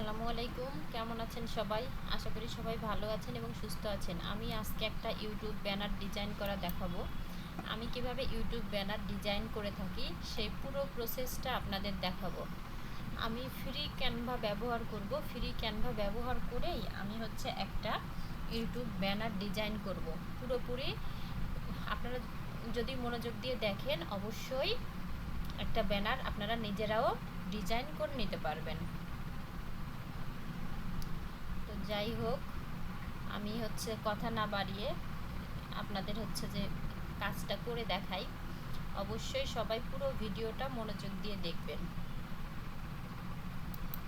আসসালামু আলাইকুম। কেমন আছেন সবাই? আশা করি সবাই ভালো আছেন এবং সুস্থ আছেন। আমি আজকে একটা ইউটিউব ব্যানার ডিজাইন করা দেখাবো। আমি কীভাবে ইউটিউব ব্যানার ডিজাইন করে থাকি, সেই পুরো প্রসেসটা আপনাদের দেখাবো। আমি ফ্রি ক্যানভা ব্যবহার করব। ফ্রি ক্যানভা ব্যবহার করেই আমি হচ্ছে একটা ইউটিউব ব্যানার ডিজাইন করব। পুরোপুরি আপনারা যদি মনোযোগ দিয়ে দেখেন, অবশ্যই একটা ব্যানার আপনারা নিজেরাও ডিজাইন করে নিতে পারবেন। যাই হোক, আমি হচ্ছে কথা না বাড়িয়ে আপনাদের হচ্ছে যে কাজটা করে দেখাই। অবশ্যই সবাই পুরো ভিডিওটা মনোযোগ দিয়ে দেখবেন।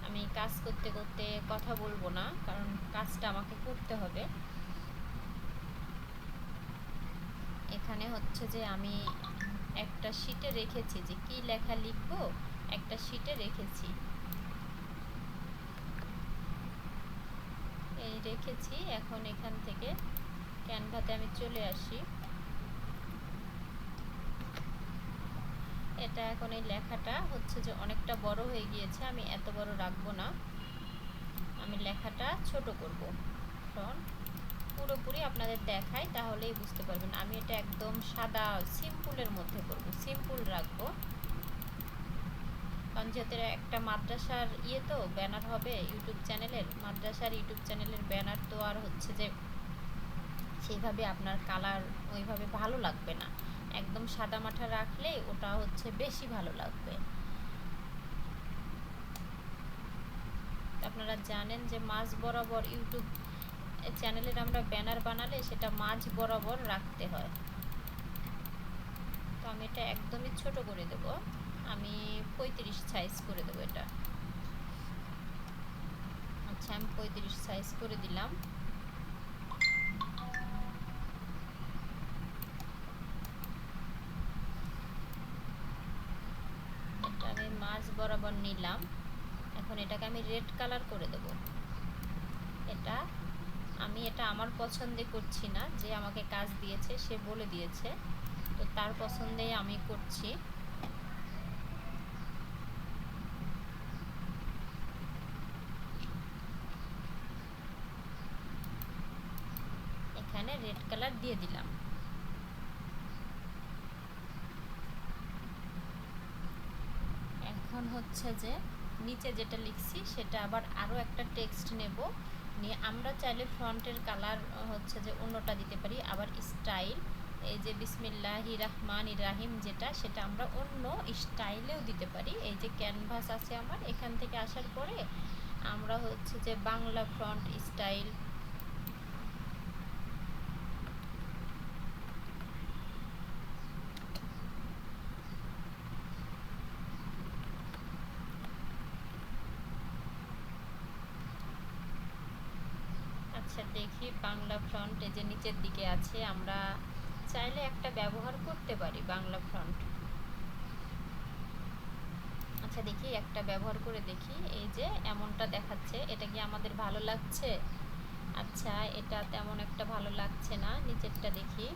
আমি কাজ করতে করতে কথা বলব না, কারণ কাজটা আমাকে করতে হবে। এখানে হচ্ছে যে আমি একটা শিটে রেখেছি যে কি লেখা লিখব, একটা শিটে রেখেছি এই রেখেছি, এখন এখান থেকে ক্যানভাতে আমি চলে আসি। এটা এখন এই লেখাটা হচ্ছে যে অনেকটা বড় হয়ে গিয়েছে, আমি এত বড় রাখব না। আমি লেখাটা ছোট করব। ফ্রন্ট পুরোপুরি আপনাদের দেখাই, তাহলেই বুঝতে পারবেন। আমি এটা একদম সাদা সিম্পলের মধ্যে করব সিম্পল রাখব। যেহেতু একটা মাদ্রাসার ইয়ে তো, ব্যানার হবে ইউটিউব চ্যানেলের। মাদ্রাসার ইউটিউব চ্যানেলের ব্যানার তো আর হচ্ছে যে সেইভাবে আপনার কালার ওইভাবে ভালো লাগবে না। একদম সাদা মাঠা রাখলে ওটা হচ্ছে বেশি ভালো লাগবে। আপনারা জানেন যে মাঝ বরাবর ইউটিউব চ্যানেলের আমরা ব্যানার বানালে সেটা মাঝ বরাবর রাখতে হয়। তো আমি এটা একদমই ছোট করে দেব। আমি পঁয়ত্রিশ সাইজ করে দেবো এটা। আচ্ছা আমি পঁয়ত্রিশ সাইজ করে দিলাম। এটা আমি মাছ বরাবর নিলাম। এখন এটাকে আমি রেড কালার করে দেব। এটা আমি এটা আমার পছন্দে করছি না। যে আমাকে কাজ দিয়েছে, সে বলে দিয়েছে। তো তার পছন্দেই আমি করছি এখানে রেড কালার দিয়ে দিলাম। এখন হচ্ছে যে নিচে যেটা লিখছি, সেটা আবার আরও একটা টেক্সট নেব। নিয়ে আমরা চাইলে ফ্রন্টের কালার হচ্ছে যে অন্যটা দিতে পারি। আবার স্টাইল এই যে বিসমিল্লাহি রাহমান ইরাহিম যেটা, সেটা আমরা অন্য স্টাইলেও দিতে পারি। এই যে ক্যানভাস আছে আমার, এখান থেকে আসার পরে আমরা হচ্ছে যে বাংলা ফ্রন্ট স্টাইল আচ্ছা দেখি বাংলা ফ্রন্ট এই যে নিচের দিকে আছে, আমরা চাইলে একটা ব্যবহার করতে পারি বাংলা ফ্রন্ট আচ্ছা দেখি, একটা ব্যবহার করে দেখি। এই যে, এমনটা দেখাচ্ছে। এটা কি আমাদের ভালো লাগছে? আচ্ছা এটা তেমন একটা ভালো লাগছে না। নিচেরটা দেখি।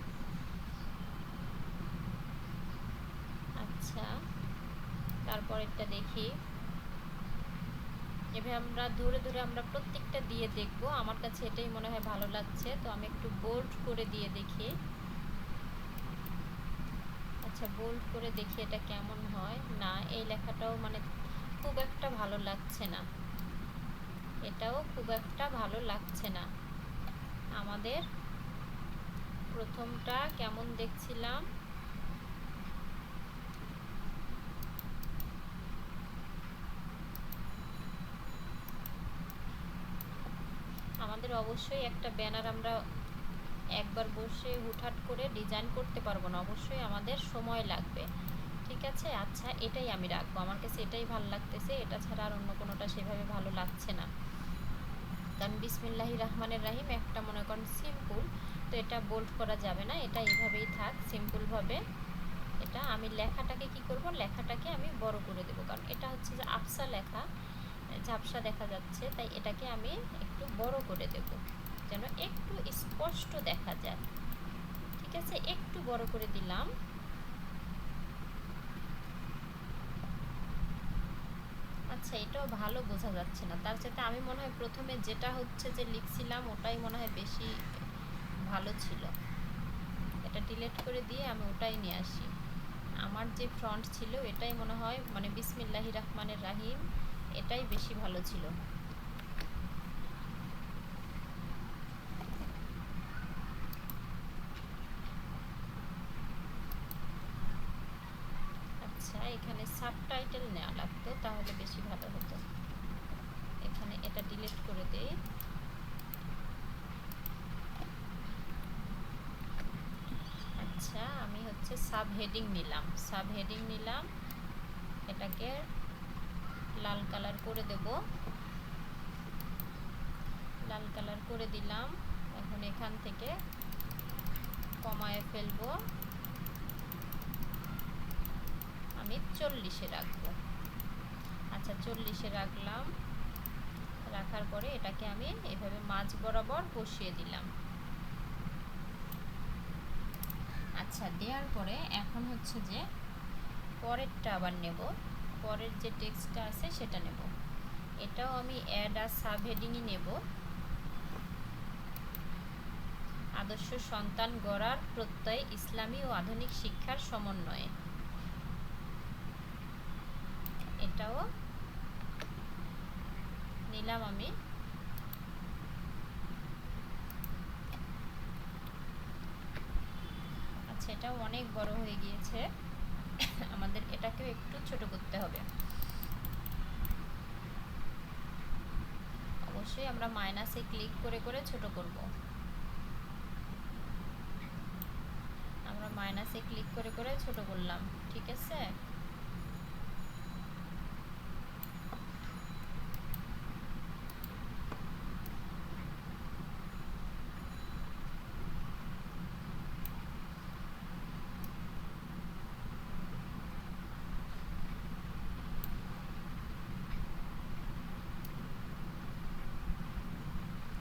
আচ্ছা তারপরেরটা দেখি। এভাবে আমরা ধরে ধরে আমরা প্রত্যেকটা দিয়ে দেখব। আমার কাছে এটাই মনে হয় ভালো লাগছে। তো আমি একটু বোল্ড করে দিয়ে দেখি। আচ্ছা বোল্ড করে দেখি এটা কেমন হয়। না, এই লেখাটাও মানে খুব একটা ভালো লাগছে না। এটাও খুব একটা ভালো লাগছে না। আমাদের প্রথমটা কেমন দেখছিলাম? আমাদের অবশ্যই একটা ব্যানার আমরা একবার বসে হুটহাট করে ডিজাইন করতে পারব না। অবশ্যই আমাদের সময় লাগবে। ঠিক আছে? আচ্ছা এটাই আমি রাখব। আমার কাছে এটাই ভালো লাগতেছে। এটা ছাড়া আর অন্য কোনোটা সেভাবে ভালো লাগছে না। কারণ বিসমিল্লাহি রহমানের রাহিম একটা মনে করেন সিম্পল তো এটা বোল্ড করা যাবে না। এটা এইভাবেই থাক সিম্পলভাবে এটা আমি লেখাটাকে কি করব? লেখাটাকে আমি বড় করে দেবো। কারণ এটা হচ্ছে যে আফসা লেখা। ঝাপসা দেখা যাচ্ছে, তাই এটাকে আমি একটু বড় করে দেব, যেন একটু স্পষ্ট দেখা যায়। ঠিক আছে? একটু বড় করে দিলাম। আচ্ছা এটাও ভালো বোঝা যাচ্ছে না। তার সাথে আমি মনে হয় প্রথমে যেটা হচ্ছে যে লিখছিলাম, ওটাই মনে হয় বেশি ভালো ছিল। এটা ডিলিট করে দিয়ে আমি ওটাই নিয়ে আসি। আমার যে ফ্রন্ট ছিল, এটাই মনে হয় মানে বিসমিল্লাহি রহমানের রাহিম। এটাই বেশি ভালো ছিল। আচ্ছা এখানে সাবটাইটেল নেওয়া লাগতো, তাহলে বেশি ভালো হতো। এখানে এটা ডিলিট করে দেই। আচ্ছা আমি হচ্ছে সাব হেডিং নিলাম। সাব হেডিং নিলাম, এটাকে লাল কালার করে দেব। লাল কালার করে দিলাম। এখন এখান থেকে কমায় ফেলব। আমি চল্লিশে রাখব। আচ্ছা চল্লিশে রাখলাম। রাখার পরে এটাকে আমি এভাবে মাছ বরাবর বসিয়ে দিলাম। আচ্ছা দেওয়ার পরে এখন হচ্ছে যে পরেরটা আবার নেব। পরের যে টেক্সটটা আছে সেটা নেব। এটাও আমি অ্যাড আর সাব হেডিংই নেব। আদর্শ সন্তান গড়ার প্রত্যয় ইসলামী ও আধুনিক শিক্ষার সমন্বয়ে। এটাও নিলাম আমি। আচ্ছা এটাও অনেক বড় হয়ে গিয়েছে। আমাদের এটাকেও একটু ছোট করতে হবে। অবশ্যই আমরা মাইনাসে ক্লিক করে করে ছোট করব। আমরা মাইনাসে ক্লিক করে করে ছোট করলাম, ঠিক আছে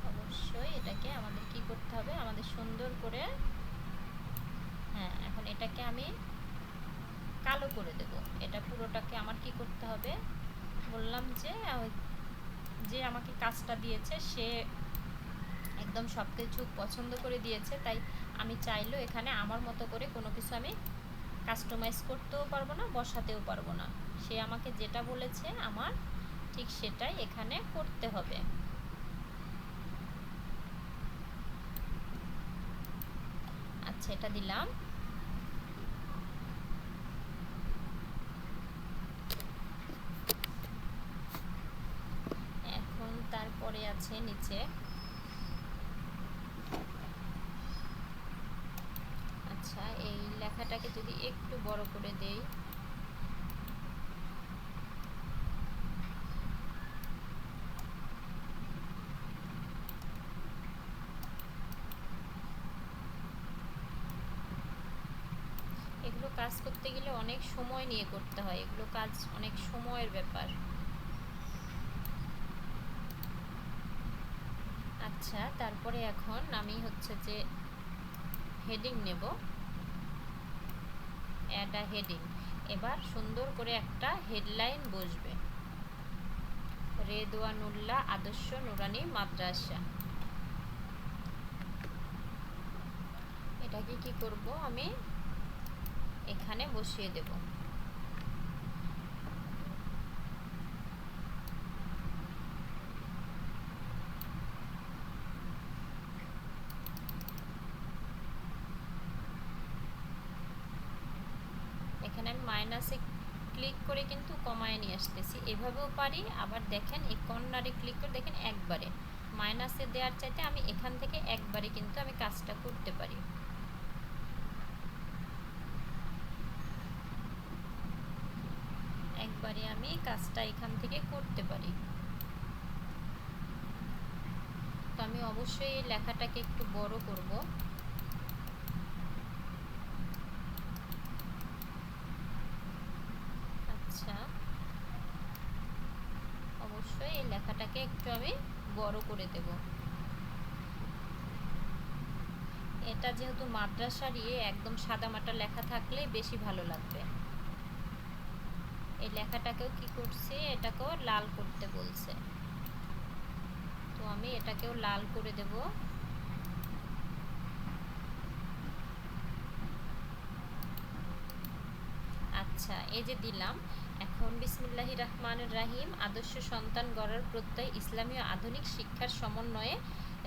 অবশ্যই এটাকে আমাদের কি করতে হবে আমাদের সুন্দর করে হ্যাঁ এখন এটাকে আমি কালো করে দেব এটা পুরোটাকে আমার কি করতে হবে। বললাম যে যে আমাকে কাজটা দিয়েছে, সে একদম সব কিছু পছন্দ করে দিয়েছে, তাই আমি চাইলেও এখানে আমার মতো করে কোনো কিছু আমি কাস্টমাইজ করতেও পারব না, বসাতেও পারব না। সে আমাকে যেটা বলেছে, আমার ঠিক সেটাই এখানে করতে হবে। আচ্ছা এটা দিলাম এখন তারপরে আছে নিচে। আচ্ছা এই লেখাটাকে যদি একটু বড় করে দেই। এগুলো কাজ করতে গেলে অনেক সময় নিয়ে করতে হয়। এগুলো কাজ অনেক সময়ের ব্যাপার। আচ্ছা তারপরে এখন আমি হচ্ছে যে হেডিং নেব। অ্যাড আ হেডিং এবার সুন্দর করে একটা হেডলাইন বসবে। রেদওয়ানুল্লাহ আদর্শ নুরানি মাদ্রাসা। এটাকে কি করব আমি? এখানে বসিয়ে দেব। এখানে মাইনাসে ক্লিক করে কিন্তু কমায় নিয়ে আসতেছি। এভাবেও পারি, আবার দেখেন এই কর্নারে ক্লিক করে দেখেন একবারে। মাইনাসে দেওয়ার চাইতে আমি এখান থেকে একবারে কিন্তু আমি কাজটা করতে পারি। একবারে আমি কাজটা এখান থেকে করতে পারি। তো আমি অবশ্যই লেখাটাকে একটু বড় করব আচ্ছা অবশ্যই এই লেখাটাকে একটু আমি বড় করে দেব এটা যেহেতু মাদ্রাসার ইয়ে একদম সাদামাটা লেখা থাকলে বেশি ভালো লাগবে। এই লেখাটাকেও কি করছি? এটাকেও লাল করতে বলছে। তো আমি এটাকেও লাল করে দেব। আচ্ছা এই যে দিলাম। এখন বিসমুল্লাহি রহমান রাহিম, আদর্শ সন্তান গড়ার প্রত্যয়, ইসলামী আধুনিক শিক্ষার সমন্বয়ে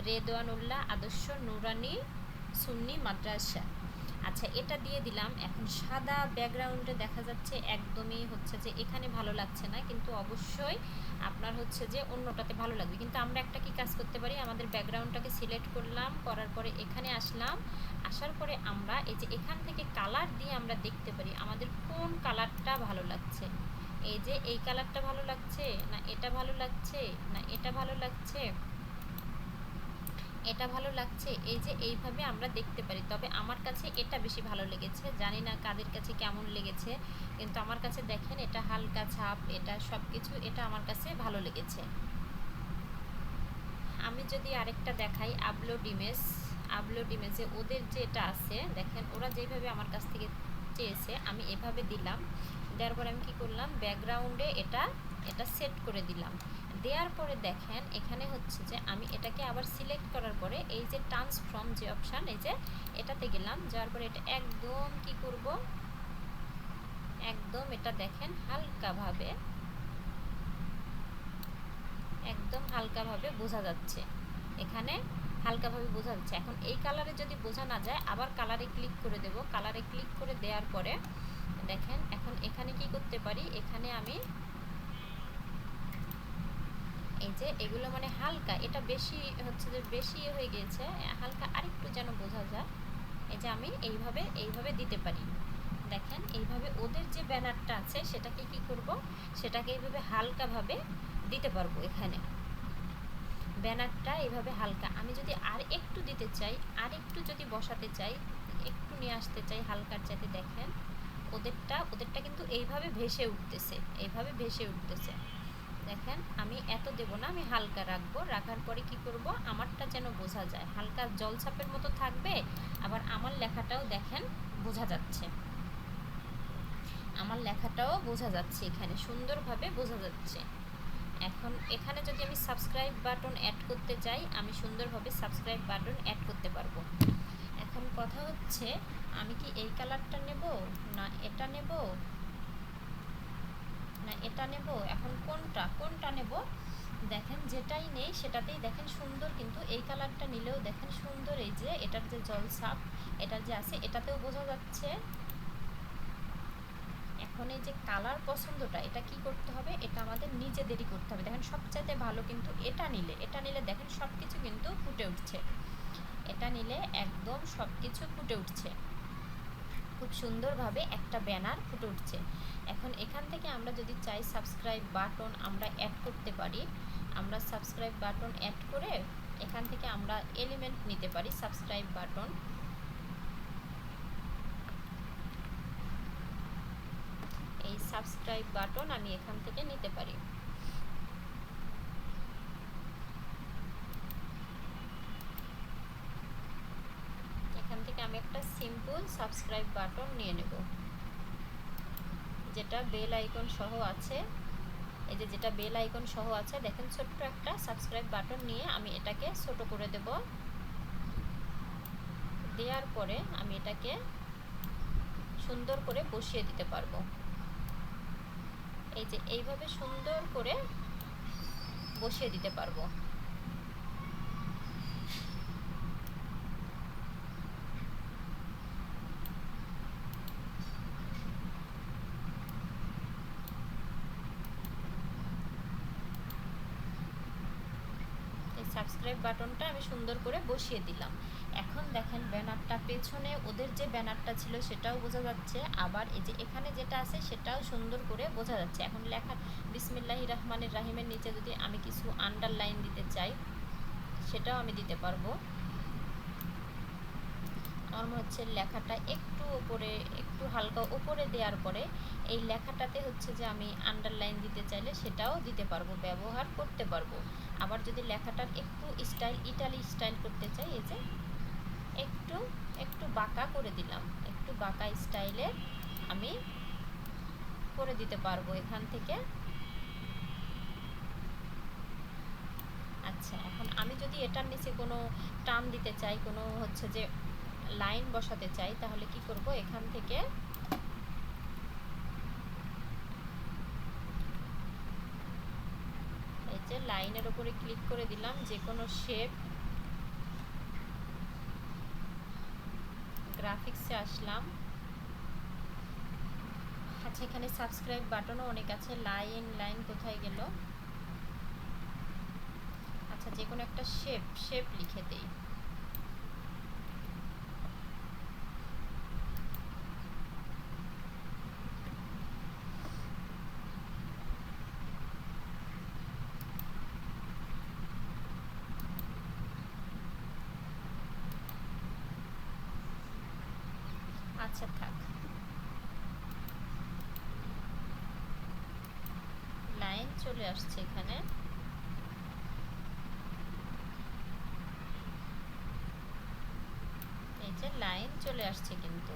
রেদওয়ানুল্লাহ আদর্শ নুরানি সুন্নি মাদ্রাসা। আচ্ছা এটা দিয়ে দিলাম। এখন সাদা ব্যাকগ্রাউন্ডে দেখা যাচ্ছে একদমই হচ্ছে যে এখানে ভালো লাগছে না, কিন্তু অবশ্যই আপনার হচ্ছে যে অন্যটাতে ভালো লাগবে। কিন্তু আমরা একটা কি কাজ করতে পারি? আমাদের ব্যাকগ্রাউন্ডটাকে সিলেক্ট করলাম, করার পরে এখানে আসলাম। আসার পরে আমরা এই যে এখান থেকে কালার দিয়ে আমরা দেখতে পারি আমাদের কোন কালারটা ভালো লাগছে। এই যে এই কালারটা ভালো লাগছে, না এটা ভালো লাগছে, না এটা ভালো লাগছে। এটা ভালো লাগছে, এই যে এইভাবে আমরা দেখতে পারি। তবে আমার কাছে এটা বেশি ভালো লেগেছে, জানি না কাদের কাছে কেমন লেগেছে, কিন্তু আমার কাছে দেখেন এটা হালকা ছাপ, এটা সব কিছু এটা আমার কাছে ভালো লেগেছে। আমি যদি আরেকটা দেখাই আপলোড ইমেজ আপলোড ইমেজে ওদের যে এটা আছে, দেখেন ওরা যেভাবে আমার কাছ থেকে চেয়েছে, আমি এভাবে দিলাম। দেওয়ার পরে আমি কী করলাম ব্যাকগ্রাউন্ডে এটা এটা সেট করে দিলাম। দেওয়ার পরে দেখেন, এখানে হচ্ছে যে আমি এটাকে আবার সিলেক্ট করার পরে এই যে ট্রান্সফর্ম যে অপশান এই যে এটাতে গেলাম, যাওয়ার পরে এটা একদম কি করব? একদম এটা দেখেন হালকাভাবে, একদম হালকাভাবে বোঝা যাচ্ছে। এখানে হালকাভাবে বোঝা যাচ্ছে। এখন এই কালারে যদি বোঝা না যায়, আবার কালারে ক্লিক করে দেব। কালারে ক্লিক করে দেওয়ার পরে দেখেন, এখন এখানে কি করতে পারি? এখানে আমি এই যে এগুলো মানে হালকা, এটা বেশি হচ্ছে যে বেশি হয়ে গিয়েছে, হালকা আরেকটু যেন বোঝা যায়। এই যে আমি এইভাবে এইভাবে দিতে পারি। দেখেন, এইভাবে ওদের যে ব্যানারটা আছে, সেটাকে কি করব? সেটাকে এইভাবে হালকাভাবে দিতে পারব এখানে। ব্যানারটা এইভাবে হালকা। আমি যদি আর একটু দিতে চাই, আর একটু যদি বসাতে চাই, একটু নিয়ে আসতে চাই হালকার যাতে দেখেন, ওদেরটা ওদেরটা কিন্তু এইভাবে ভেসে উঠতেছে, এইভাবে ভেসে উঠতেছে। দেখেন, আমি এত দেব না, আমি হালকা রাখব। রাখার পরে কি করব? আমারটা যেন বোঝা যায়। হালকা জলছাপের মতো থাকবে, আবার আমার লেখাটাও দেখেন বোঝা যাচ্ছে। আমার লেখাটাও বোঝা যাচ্ছে এখানে, সুন্দরভাবে বোঝা যাচ্ছে। এখন এখানে যদি আমি সাবস্ক্রাইব বাটন অ্যাড করতে চাই, আমি সুন্দরভাবে সাবস্ক্রাইব বাটন অ্যাড করতে পারব। এখন কথা হচ্ছে, আমি কি এই কালারটা নেব? না, এটা নেব? না, এটা নেব, এখন কোনটা কোনটা নেব? দেখেন, যেটাই নেই সেটাতেই দেখেন সুন্দর, কিন্তু এই কালারটা নিলেও দেখেন সুন্দর, এই যে এটার যে জল সাপ এটার যে আছে, এটাতেও বোঝা যাচ্ছে। এখন এই যে কালার পছন্দটা, এটা কি করতে হবে? এটা আমাদের নিজেদেরই করতে হবে। দেখেন, সবচাইতে ভালো কিন্তু এটা নিলে এটা নিলে দেখেন সব কিছু কিন্তু ফুটে উঠছে। এটা নিলে একদম সব কিছু ফুটে উঠছে। খুব সুন্দরভাবে একটা ব্যানার ফুটে উঠছে। এখন এখান থেকে আমরা যদি চাই সাবস্ক্রাইব বাটন আমরা অ্যাড করতে পারি। আমরা সাবস্ক্রাইব বাটন অ্যাড করে এখান থেকে আমরা এলিমেন্ট নিতে পারি সাবস্ক্রাইব বাটন এই সাবস্ক্রাইব বাটন আমি এখান থেকে নিতে পারি এখান থেকে আমি একটা সিম্পল সাবস্ক্রাইব বাটন নিয়ে নেব। যেটা বেল আইকন সহ আছে, এই যে যেটা বেল আইকন সহ আছে, দেখেন ছোট্ট একটা সাবস্ক্রাইব বাটন নিয়ে আমি এটাকে ছোট করে দেব। দেওয়ার পরে আমি এটাকে সুন্দর করে বসিয়ে দিতে পারব। এই যে এইভাবে সুন্দর করে বসিয়ে দিতে পারব সাবস্ক্রাইব বাটনটা আমি সুন্দর করে বসিয়ে দিলাম। এখন দেখেন ব্যানারটা পেছনে ওদের যে ব্যানারটা ছিল সেটাও বোঝা যাচ্ছে। আবার এই যে এখানে যেটা আছে সেটাও সুন্দর করে বোঝা যাচ্ছে। এখন লেখা বিসমিল্লাহি রহমানের রাহিমের নিচে যদি আমি কিছু আন্ডারলাইন দিতে চাই, সেটাও আমি দিতে পারব। আমার মনে হচ্ছে লেখাটা একটু উপরে, একটু হালকা ওপরে দেওয়ার পরে এই লেখাটাতে হচ্ছে যে আমি আন্ডারলাইন দিতে চাইলে সেটাও দিতে পারব, ব্যবহার করতে পারব। আবার যদি লেখাটার একটু স্টাইল, ইটালি স্টাইল করতে চাই, এই যে একটু একটু বাঁকা করে দিলাম। একটু বাঁকা স্টাইলে আমি করে দিতে পারব এখান থেকে। আচ্ছা এখন আমি যদি এটার নিচে কোনো টান দিতে চাই, কোনো হচ্ছে যে লাইন বসাতে চাই, তাহলে কি করব? এখান থেকে এই যে লাইনের উপরে ক্লিক করে দিলাম, যে কোনো শেপ গ্রাফিক্সে আসলাম। আচ্ছা এখানে সাবস্ক্রাইব বাটনও অনেক আছে, লাইন লাইন কোথায় গেল? আচ্ছা যে কোনো একটা শেপ শেপ লিখে দেই আচ্ছা থাক লাইন চলে আসছে এখানে। এই যে লাইন চলে আসছে কিন্তু।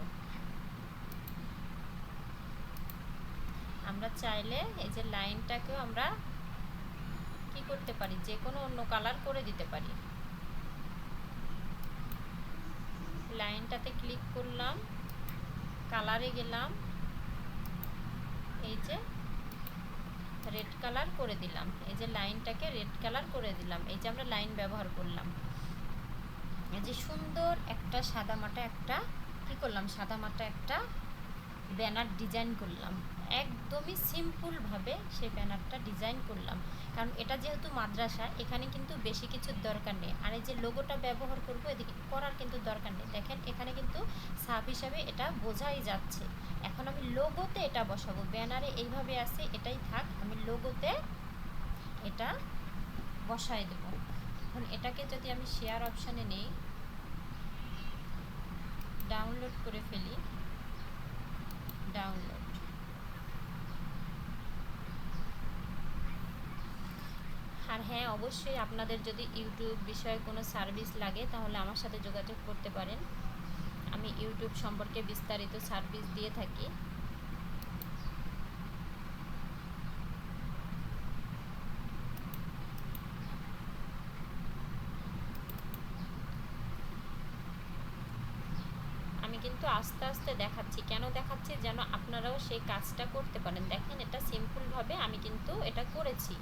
আমরা চাইলে এই যে লাইনটাকেও আমরা কি করতে পারি? যে কোনো অন্য কালার করে দিতে পারি। লাইনটাতে ক্লিক করলাম কালারে গেলাম। এই যে রেড কালার করে দিলাম। এই যে লাইনটাকে রেড কালার করে দিলাম। এই যে আমরা লাইন ব্যবহার করলাম। এই যে সুন্দর একটা সাদা মাটা একটা কি করলাম? সাদা মাটা একটা ব্যানার ডিজাইন করলাম। একদমই সিম্পলভাবে সেই ব্যানারটা ডিজাইন করলাম। কারণ এটা যেহেতু মাদ্রাসা, এখানে কিন্তু বেশি কিছুর দরকার নেই। আর এই যে লোগোটা ব্যবহার করব, এদিকে করার কিন্তু দরকার নেই। দেখেন, এখানে কিন্তু সাপ হিসাবে এটা বোঝাই যাচ্ছে। এখন আমি লোগোতে এটা বসাবো। ব্যানারে এইভাবে আছে, এটাই থাক, আমি লোগোতে এটা বসাই দেব। এখন এটাকে যদি আমি শেয়ার অপশানে নেই ডাউনলোড করে ফেলি। ডাউনলোড আর হ্যাঁ অবশ্যই আপনাদের যদি ইউটিউব বিষয়ে কোনো সার্ভিস লাগে, তাহলে আমার সাথে যোগাযোগ করতে পারেন। আমি ইউটিউব সম্পর্কে বিস্তারিত সার্ভিস দিয়ে থাকি। আমি কিন্তু আস্তে আস্তে দেখাচ্ছি। কেন দেখাচ্ছি? যেন আপনারাও সেই কাজটা করতে পারেন। দেখেন, এটা সিম্পলভাবে আমি কিন্তু এটা করেছি।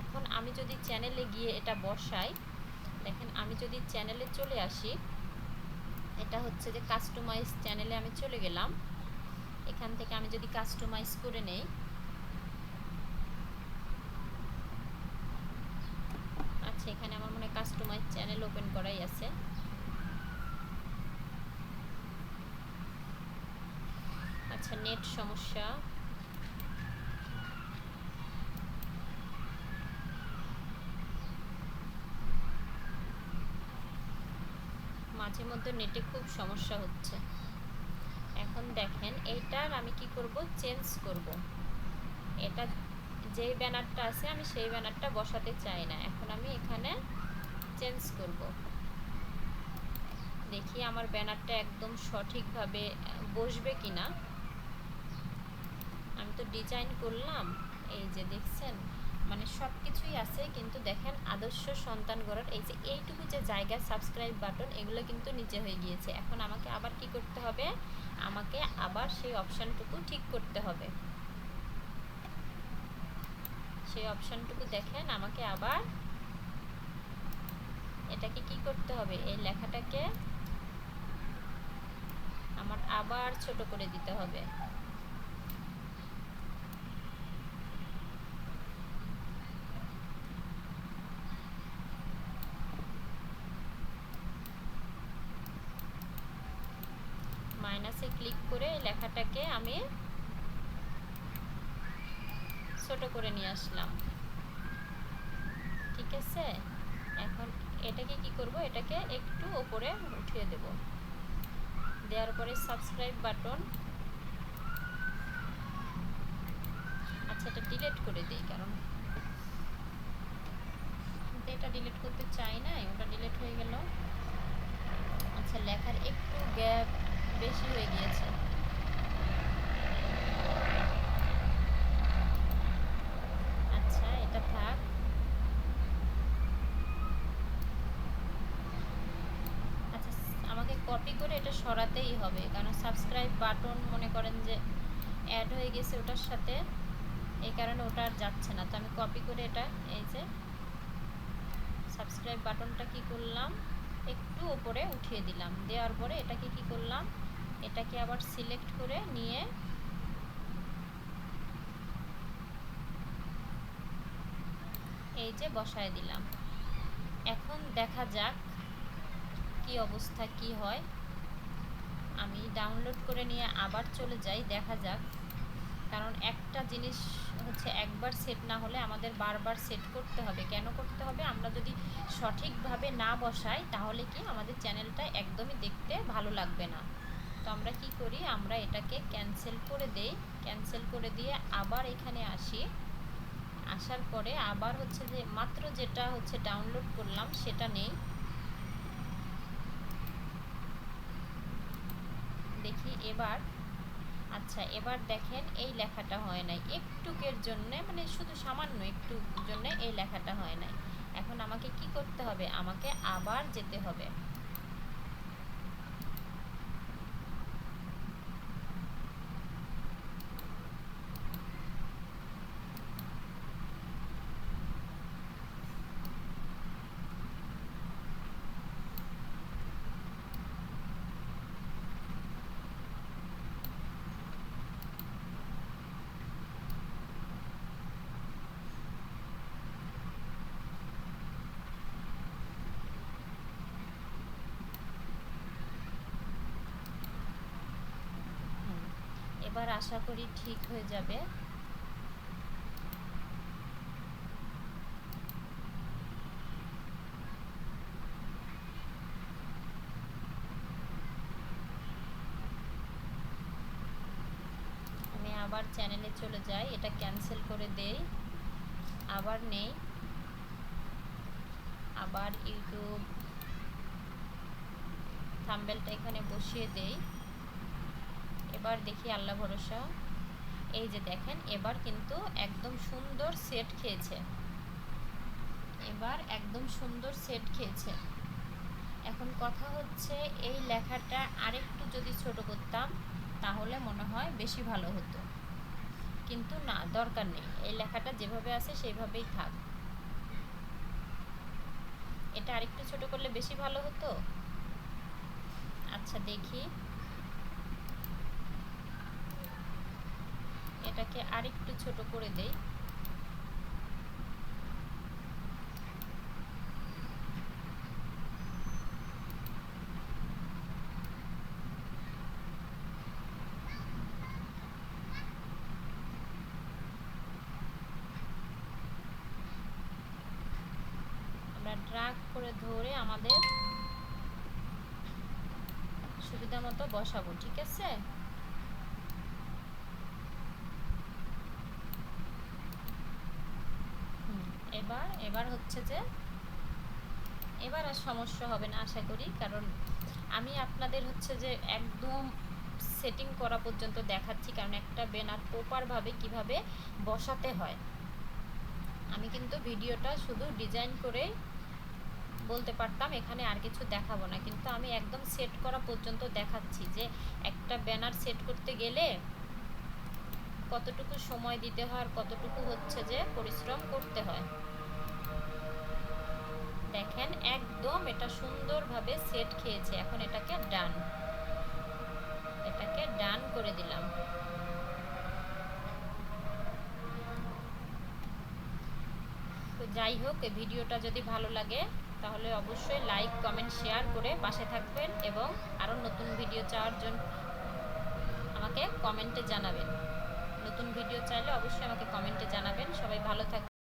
এখন আমি যদি চ্যানেলে গিয়ে এটা বসাই, দেখেন আমি যদি চ্যানেলে চলে আসি, এটা হচ্ছে যে কাস্টমাইজ চ্যানেলে আমি চলে গেলাম। এখান থেকে আমি যদি কাস্টমাইজ করে নেই আচ্ছা এখানে আমার মনে কাস্টমাইজ চ্যানেল ওপেন করাই আছে। আচ্ছা নেট সমস্যা। মাঝে মধ্যে নেটে খুব সমস্যা হচ্ছে। এখন দেখেন এইটার আমি কি করব? চেঞ্জ করব। এটা যেই ব্যানারটা আছে, আমি সেই ব্যানারটা বসাতে চাই না। এখন আমি এখানে চেঞ্জ করব। দেখি আমার ব্যানারটা একদম সঠিকভাবে বসবে কি না আমি তো ডিজাইন করলাম। এই যে দেখছেন? মানে সব কিছুই আছে, কিন্তু দেখেন আদর্শ সন্তান গড়ার এই যে এইটুকু যে জায়গা সাবস্ক্রাইব বাটন এগুলো কিন্তু নিচে হয়ে গিয়েছে। এখন আমাকে আবার কি করতে হবে? আমাকে আবার সেই অপশানটুকু ঠিক করতে হবে। সেই অপশানটুকু দেখেন, আমাকে আবার এটাকে কি করতে হবে? এই লেখাটাকে আমার আবার ছোট করে দিতে হবে মাইনাসে ক্লিক করে লেখাটাকে আমি ছোট করে নিয়ে আসলাম। ঠিক আছে? এখন এটাকে কি করব? এটাকে একটু ওপরে উঠিয়ে দেব। দেওয়ার পরে সাবস্ক্রাইব বাটন আচ্ছা এটা ডিলিট করে দিই কারণ এটা ডিলিট করতে চাই না ওটা ডিলিট হয়ে গেল। আচ্ছা লেখার একটু গ্যাপ বেশি হয়ে গিয়েছে। কপি করে এটা সরাতেই হবে। কারণ সাবস্ক্রাইব বাটন মনে করেন যে অ্যাড হয়ে গেছে ওটার সাথে, এই কারণে ওটা আর যাচ্ছে না। তো আমি কপি করে এটা, এই যে সাবস্ক্রাইব বাটনটা কি করলাম? একটু উপরে উঠিয়ে দিলাম। দেওয়ার পরে এটাকে কি করলাম? এটাকে আবার সিলেক্ট করে নিয়ে এই যে বসায় দিলাম। এখন দেখা যাক কি অবস্থা, কি হয়? আমি ডাউনলোড করে নিয়ে আবার চলে যাই, দেখা যাক। কারণ একটা জিনিস হচ্ছে একবার সেট না হলে আমাদের বারবার সেট করতে হবে। কেন করতে হবে? আমরা যদি সঠিকভাবে না বসাই, তাহলে কি আমাদের চ্যানেলটা একদমই দেখতে ভালো লাগবে না। তো আমরা কি করি? আমরা এটাকে ক্যান্সেল করে দেই। ক্যান্সেল করে দিয়ে আবার এখানে আসি। আসার পরে আবার হচ্ছে যে মাত্র যেটা হচ্ছে ডাউনলোড করলাম, সেটা নেই দেখি এবার আচ্ছা এবার দেখেন এই লেখাটা হয় নাই। একটুকের জন্য মানে শুধু সামান্য একটু জন্য এই লেখাটা হয় নাই। এখন আমাকে কি করতে হবে? আমাকে আবার যেতে হবে। এবার আশা করি ঠিক হয়ে যাবে। আমি আবার চ্যানেলে চলে যাই, এটা ক্যান্সেল করে দেই। আবার নেই। আবার ইউটিউব থাম্বেলটা এখানে বসিয়ে দেই। এবার দেখি আল্লাহ ভরসা। এই যে দেখেন, এবার কিন্তু একদম সুন্দর সেট খেয়েছে। এবার একদম সুন্দর সেট খেয়েছে। এখন কথা হচ্ছে, এই লেখাটা আরেকটু যদি ছোট করতাম, তাহলে মনে হয় বেশি ভালো হতো। কিন্তু না, দরকার নেই। এই লেখাটা যেভাবে আছে, সেইভাবেই থাক। এটা আরেকটু ছোট করলে বেশি ভালো হতো? আচ্ছা দেখি। এটাকে আরেকটু ছোট করে দেই। আমরা ড্রাগ করে ধরে আমাদের সুবিধা মতো বসাবো, ঠিক আছে এবার এবার হচ্ছে যে এবার আর সমস্যা হবে না, আশা করি। কারণ আমি আপনাদের হচ্ছে যে একদম সেটিং করা পর্যন্ত দেখাচ্ছি, কারণ একটা ব্যানার প্রপারভাবে কীভাবে বসাতে হয়। আমি কিন্তু ভিডিওটা শুধু ডিজাইন করে বলতে পারতাম, এখানে আর কিছু দেখাবো না। কিন্তু আমি একদম সেট করা পর্যন্ত দেখাচ্ছি যে একটা ব্যানার সেট করতে গেলে কতটুকু সময় দিতে হয় আর কতটুকু হচ্ছে যে পরিশ্রম করতে হয়। দেখেন, একদম এটা সুন্দরভাবে সেট খেয়েছে। এখন এটাকে ডান এটাকে ডান করে দিলাম। তো যাই হোক, এই ভিডিওটা যদি ভালো লাগে, তাহলে অবশ্যই লাইক কমেন্ট শেয়ার করে পাশে থাকবেন এবং আরও নতুন ভিডিও চাওয়ার জন্য আমাকে কমেন্টে জানাবেন। নতুন ভিডিও চাইলে অবশ্যই আমাকে কমেন্টে জানাবেন। সবাই ভালো থাকবেন।